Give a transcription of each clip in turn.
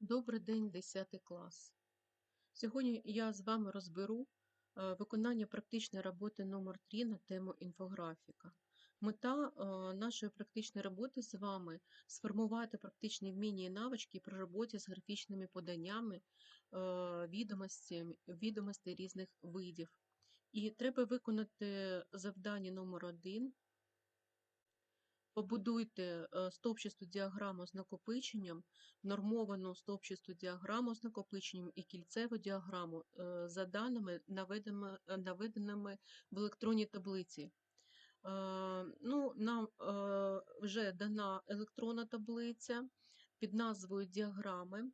Добрий день, 10 клас. Сьогодні я з вами розберу е, виконання практичної роботи номер 3 на тему інфографіка. Мета е, нашої практичної роботи з вами сформувати практичні вміння і навички при роботі з графічними поданнями е, відомостей, різних видів. І треба виконати завдання номер 1 Побудуйте е, стовпчасту діаграму з накопиченням, нормовану стовпчасту діаграму з накопиченням і кільцеву діаграму е, за даними, наведеними, е, в електронній таблиці. Ну, Нам вже дана електронна таблиця під назвою діаграми,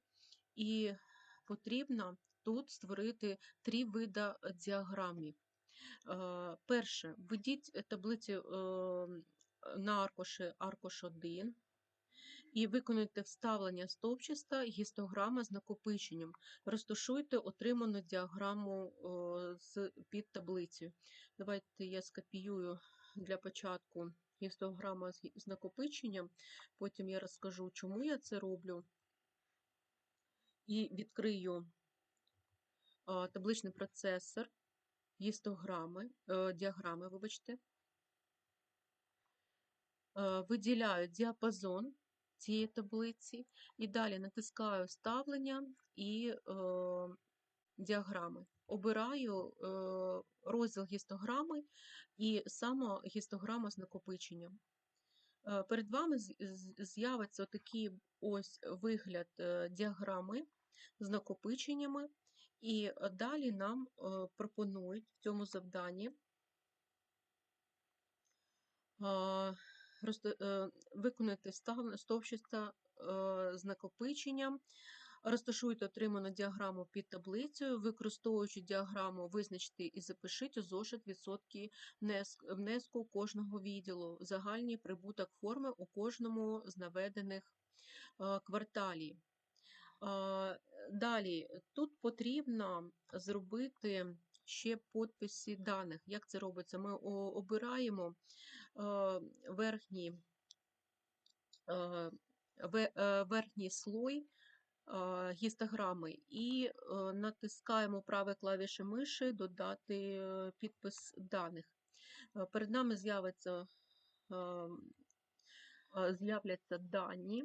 і потрібно тут створити три види діаграмів. Перше, введіть таблицю на аркуші аркуш 1 і виконуйте вставлення стовпчаста гістограма з накопиченням. Розташуйте отриману діаграму під таблицею. Давайте я скопіюю для початку гістограма з, накопиченням, потім я розкажу, чому я це роблю. І відкрию табличний процесор, гістограми, е, діаграми, вибачте. Е, виділяю діапазон цієї таблиці і далі натискаю ставлення і е, діаграми. Обираю е, розділ гістограми і саме гістограма з накопиченням. Е, перед вами з'явиться такий ось вигляд діаграми з накопиченнями, і далі нам пропонують в цьому завданні е, виконати став- стовпчаста е, з накопиченням, розташуйте отриману діаграму під таблицею, використовуючи діаграму, визначте і запишіть зошит відсотки внеску кожного відділу, загальний прибуток форми у кожному з наведених е, кварталів. Е, Далі, тут потрібно зробити ще підписи даних. Як це робиться? Ми обираємо верхній, е, е, верхній слой е, гістограми і е, натискаємо праве клавіші миші додати е, підпис даних. Е, Перед нами е, е, з'являться дані.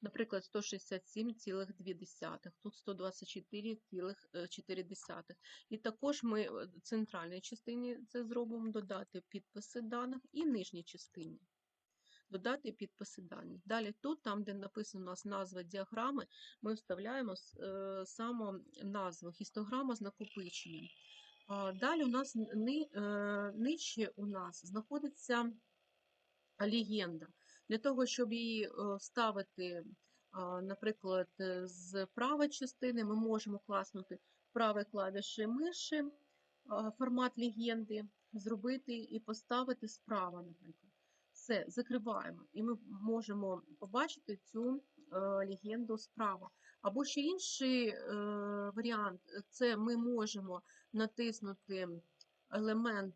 Наприклад, 167,2, тут 124,4. І також ми е, в центральній частині це зробимо додати підписи даних і нижній частині додати підписи даних. Далі тут, там, де написано у нас назва діаграми, ми вставляємо е, саме назву гістограма з накопиченням. Далі у нас е, нижче у нас знаходиться легенда. Для того, щоб її е, вставити, а, наприклад, е, з правої частини, ми можемо класнути правою клавіші миші формат легенди, зробити і поставити справа, наприклад. Все, закриваємо, і ми можемо побачити цю е, легенду справа. Або ще інший варіант це ми можемо натиснути елемент,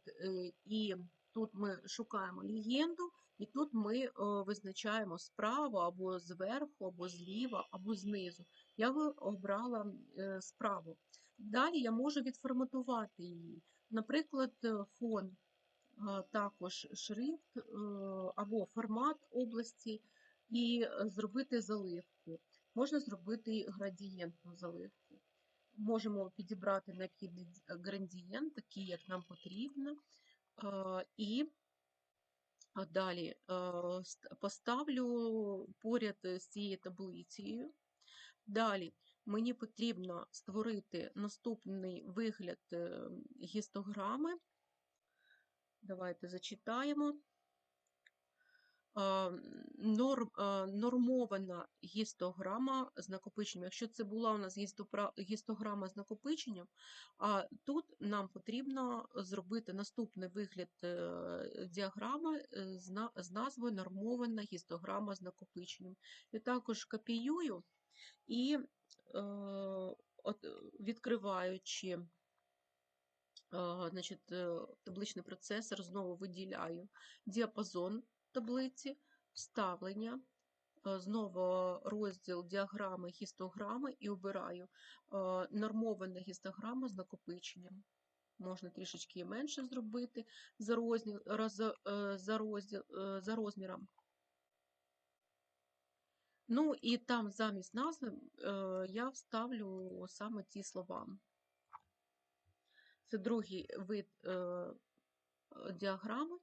і тут ми шукаємо легенду, і тут ми е, визначаємо справа або зверху, або зліва, або знизу. Я обрала е, справу. Далі я можу відформатувати її. Наприклад, е, фон, також шрифт або формат області, і зробити заливку. Можна зробити градієнтну заливку. Можемо підібрати необхідний градієнт, такий, як нам потрібно. І далі е, поставлю поряд з цією таблицею. Далі мені потрібно створити наступний вигляд е, гістограми. Давайте зачитаємо. Нормована гістограма з накопиченням. Якщо це була у нас гістограма з накопиченням, тут нам потрібно зробити наступний вигляд е, діаграми е, з назвою нормована гістограма з накопиченням. І також копіюю і е, відкриваючи значить, табличний процесор, знову виділяю діапазон таблиці, вставлення, е, знову розділ діаграми, гістограми і обираю е, нормована гістограма з накопиченням. Можна трішечки менше зробити за, розні, роз, е, за, розділ, за розміром. Ну і там замість назви я вставлю саме ці слова. Це другий вид діаграми,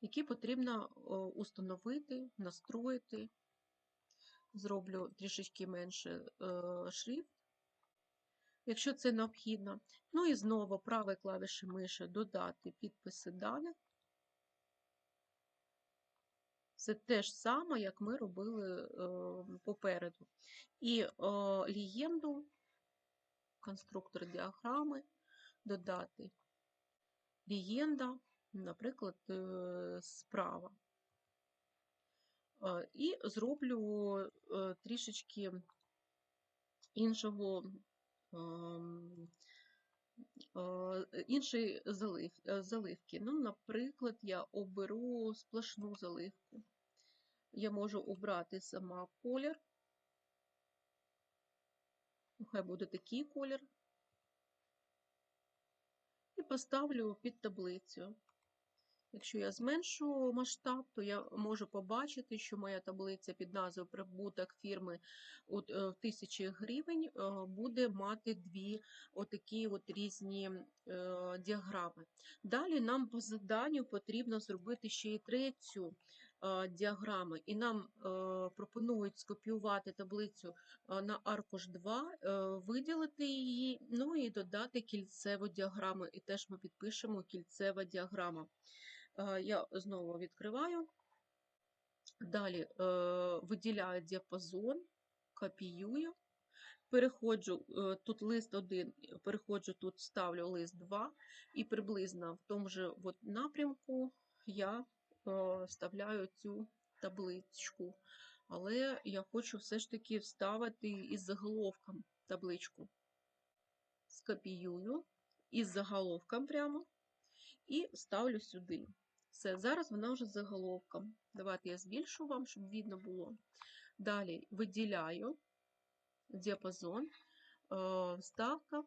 які потрібно е, установити, настроїти. Зроблю трішечки менше е, шрифт, якщо це необхідно. Ну і знову правою клавіші миші додати підписи даних. Це те ж саме, як ми робили е, попереду. І легенду, конструктор діаграми, додати легенда, наприклад, е, справа. Е, І зроблю е, трішечки іншого. ем, Іншої заливки. Ну, наприклад, я оберу сплошну заливку. Я можу обрати сама колір. Хай буде такий колір. І поставлю під таблицю. Якщо я зменшу масштаб, то я можу побачити, що моя таблиця під назвою прибуток фірми е, тисячі гривень е, буде мати дві отакі от різні е, діаграми. Далі нам по заданню потрібно зробити ще й третю діаграму, і нам пропонують скопіювати таблицю на аркуш 2, е, виділити її, ну і додати кільцеву діаграму. І теж ми підпишемо кільцева діаграма. Е, Я знову відкриваю. Далі е, виділяю діапазон, копіюю, переходжу е, тут лист 1, переходжу тут, ставлю лист 2, і приблизно в тому же от напрямку я вставляю цю табличку. Але я хочу все ж таки вставити із заголовком табличку. Скопіюю із заголовком прямо і ставлю сюди. Все, зараз вона вже з заголовком. Давайте я збільшу вам, щоб видно було. Далі виділяю діапазон, е, вставка,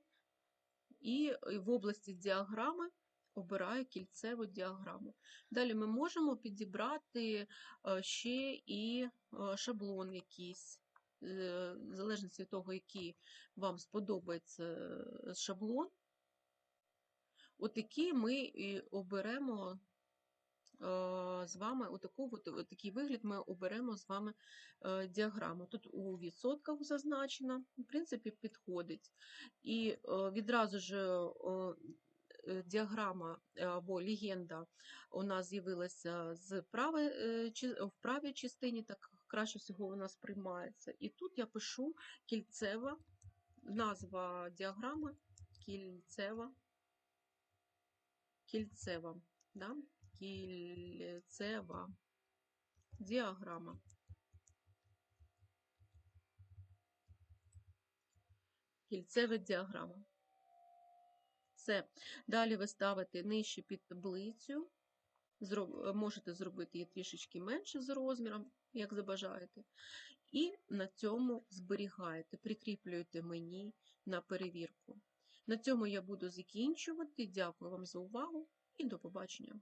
і в області діаграми обираю кільцеву діаграму. Далі ми можемо підібрати е, ще і е, шаблон якийсь, в залежності від того, який вам сподобається шаблон. Отакий ми і оберемо з вами, отаку, от, от такий вигляд ми оберемо з вами е, діаграму. Тут у відсотках зазначено, в принципі, підходить. І е, відразу ж е, е, діаграма або легенда у нас з'явилася з правої, е, в правій частині, так краще всього вона сприймається. І тут я пишу кільцева, назва діаграми кільцева кільцева, да? Кільцева діаграма. Кільцева діаграма. Все. Далі ви ставите нижче під таблицю. Зроб- Можете зробити її трішечки менше за розміром, як забажаєте. І на цьому зберігаєте, прикріплюєте мені на перевірку. На цьому я буду закінчувати. Дякую вам за увагу і до побачення.